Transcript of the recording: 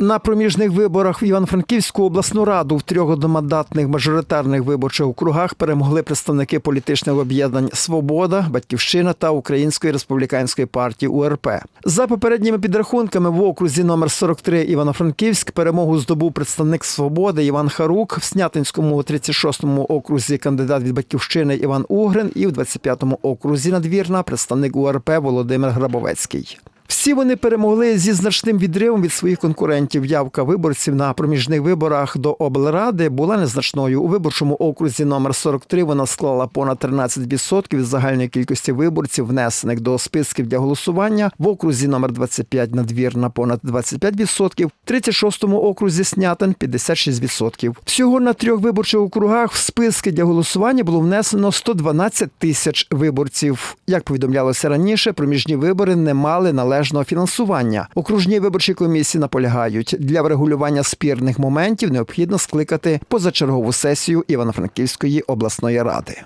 На проміжних виборах в Івано-Франківську обласну раду в трьох одномандатних мажоритарних виборчих округах перемогли представники політичних об'єднань Свобода, Батьківщина та Української республіканської партії УРП. За попередніми підрахунками в окрузі номер 43 Івано-Франківськ перемогу здобув представник Свободи Іван Харук, в Снятинському 36-му окрузі кандидат від Батьківщини Іван Угрин і в 25-му окрузі надвірна представник УРП Володимир Грабовецький. Всі вони перемогли зі значним відривом від своїх конкурентів. Явка виборців на проміжних виборах до облради була незначною. У виборчому окрузі номер 43 вона склала понад 13% від загальної кількості виборців, внесених до списків для голосування. В окрузі номер 25 надвірна понад 25%, в 36-му окрузі Снятин 56%. Всього на трьох виборчих округах в списки для голосування було внесено 112 тисяч виборців. Як повідомлялося раніше, проміжні вибори не мали належного фінансування. Окружні виборчі комісії наполягають для врегулювання спірних моментів необхідно скликати позачергову сесію Івано-Франківської обласної ради.